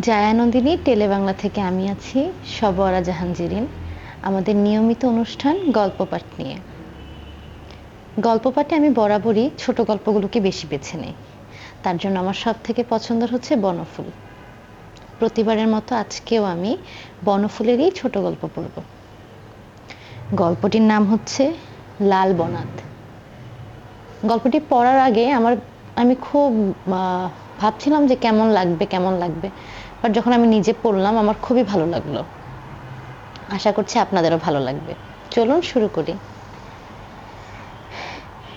জায়ানন্দিনী টেলেবাংলা থেকে আমি আছি সবরা জাহানজিরিন আমাদের নিয়মিত অনুষ্ঠান গল্প পাঠ নিয়ে। গল্প পাঠে আমি বরাবরই ছোট গল্পগুলোকে বেশি বেছে নেই। তার জন্য আমার সব থেকে পছন্দের হচ্ছে বনফুল। প্রতিবারের মতো আজকেও আমি বনফুলেরই ছোট গল্প পড়ব। গল্পটির নাম হচ্ছে লাল বনাত গল্পটি পড়ার আগে আমার, আমি খুব ভাবছিলাম যে কেমন লাগবে কেমন লাগবে। বাট যখন আমি নিজে পড়লাম, আমার খুবই ভালো লাগল। আশা করছি আপনাদেরও ভালো লাগবে। চলুন শুরু করি।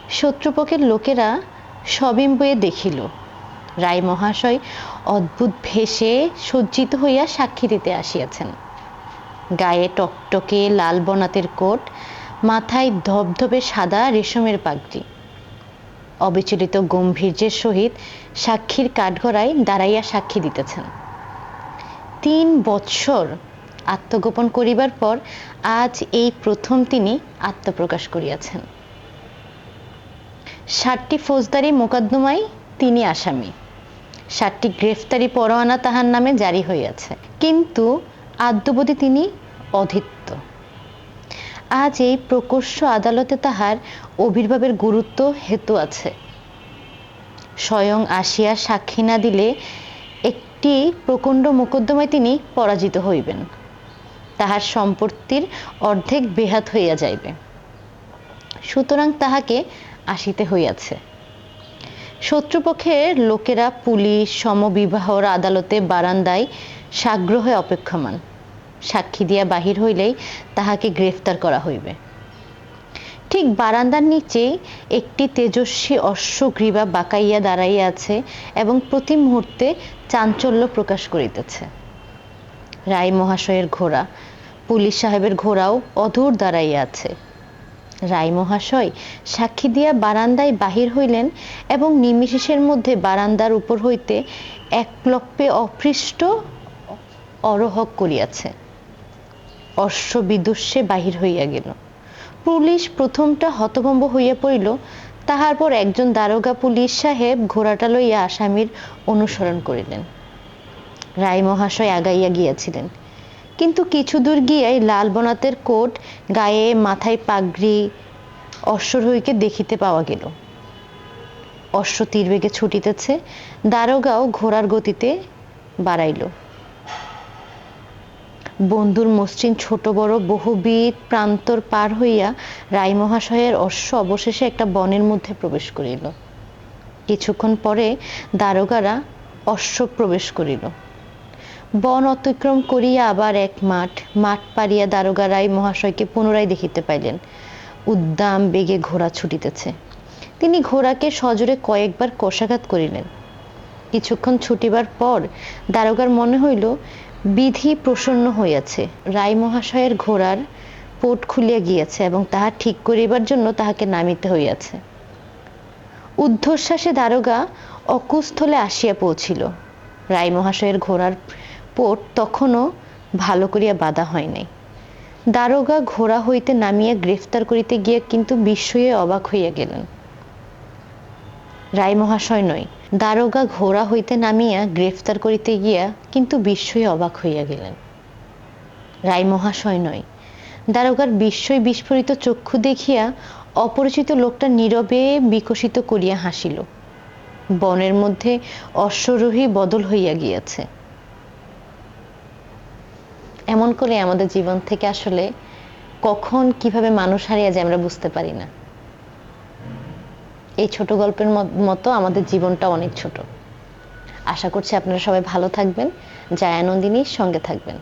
শত্রুপক্ষের লোকেরা সবিম্বয়ে দেখিল। রায় মহাশয় অদ্ভুত ভেষে সজ্জিত হইয়া সাক্ষী দিতে আসিয়াছেন। গায়ে টকটকে লাল বনাতের কোট, মাথায় ধবধবে সাদা রেশমের পাগড়ি। অবিচলিত গম্ভীর্যের সহিত সাক্ষীর কাঠগড়ায় দাঁড়াইয়া সাক্ষী দিতেছেন। তিন বৎসর আত্মগোপন করিবার পর আজ এই প্রথম তিনি আত্মপ্রকাশ করিয়াছেন। ষাটটি ফৌজদারি মোকদ্দমায় তিনি আসামি। ষাটটি গ্রেফতারি পরোয়ানা তাহার নামে জারি হইয়াছে। কিন্তু আদ্যবধি তিনি অধিত্য। আজ এই প্রকর্ষ আদালতে তাহার আবির্ভাবের গুরুত্ব হেতু আছে। স্বয়ং আসিয়া সাক্ষী না দিলে একটি প্রকাণ্ড মোকদ্দমায় তিনি পরাজিত হইবেন। তাহার সম্পত্তির অর্ধেক বেহাত হইয়া যাইবে। সুতরাং তাহাকে আসিতে হইয়াছে। শত্রুপক্ষের লোকেরা পুলিশ সমবিবাহর আদালতে বারান্দায় সাগ্রহে অপেক্ষমান। সাক্ষী দিয়া বাহির হইলেই তাহাকে গ্রেফতার করা হইবে। ঠিক বারান্দার নিচেই একটি তেজস্বী অশ্বগ্রীবা বাঁকাইয়া দাঁড়াইয়া আছে এবং প্রতি মুহূর্তে চাঞ্চল্য প্রকাশ করিতেছে। রায় মহাশয়ের ঘোড়া, পুলিশ সাহেবের ঘোড়াও অধূর দাঁড়াইয়া আছে। রায় মহাশয় সাক্ষী দিয়া বারান্দায় বাহির হইলেন এবং নিমিশেষের মধ্যে বারান্দার উপর হইতে একলপ্পে অপৃষ্ট অরহক করিয়াছে। অশ্ব বিদুষ্যে বাহির হইয়া গেল। পুলিশ প্রথমটা হতভম্ব হইয়া পড়িল। তাহার পর একজন দারোগা পুলিশ সাহেব ঘোড়াটা লইয়া আসামির অনুসরণ করিলেন। রায় মহাশয় আগাইয়া গিয়াছিলেন। কিন্তু কিছু দূর গিয়াই লাল বনাতের কোট গায়ে মাথায় পাগড়ি অশ্বরোহীকে দেখিতে পাওয়া গেল। অশ্ব তীরবেগে ছুটিতেছে, দারোগাও ঘোড়ার গতিতে বাড়াইল। বন্ধুর মসৃণ ছোট বড় বহুবিধ প্রান্তর পার হইয়া রায় মহাশয়ের অশ্ব অবশেষে একটা বনের মধ্যে প্রবেশ করিল। কিছুক্ষণ পরে দারোগারা অশ্ব প্রবেশ করিল। বন অতিক্রম করিয়া আবার এক মাঠ মাঠ পারিয়া দারোগা রায় মহাশয়কে পুনরায় দেখিতে পাইলেন। উদ্দাম বেগে ঘোড়া ছুটিতেছে। তিনি ঘোড়াকে সজোরে কয়েকবার কষাঘাত করিলেন। কিছুক্ষণ ছুটিবার পর দারোগার মনে হইল বিধি প্রসন্ন হইয়াছে। রায় মহাশয়ের ঘোড়ার পোট খুলিয়া গিয়াছে এবং তাহা ঠিক করিবার জন্য তাহাকে নামিতে হইয়াছে। ঊর্ধ্বশ্বাসে দারোগা অকুস্থলে আসিয়া পৌঁছিল। রায় মহাশয়ের ঘোড়ার পোট তখনও ভালো করিয়া বাঁধা হয় নাই। দারোগা ঘোড়া হইতে নামিয়া গ্রেফতার করিতে গিয়া কিন্তু বিস্ময়ে অবাক হইয়া গেলেন। রায় মহাশয় নয় দারোগা ঘোড়া হইতে নামিয়া গ্রেফতার করিতে গিয়া কিন্তু বিস্ময়ে অবাক হইয়া গেলেন। রায় মহাশয় নয়, দারোগার বিস্ময় বিস্ফোরিত চক্ষু দেখিয়া অপরিচিত লোকটা নীরবে বিকশিত করিয়া হাসিল। বনের মধ্যে অশ্বরোহী বদল হইয়া গিয়াছে। এমন করে আমাদের জীবন থেকে আসলে কখন কীভাবে মানুষ হারিয়ে যায় আমরা বুঝতে পারি না। এই ছোট গল্পের মতো আমাদের জীবনটা অনেক ছোট। আশা করছি আপনারা সবাই ভালো থাকবেন। জায়ানন্দিনীর সঙ্গে থাকবেন।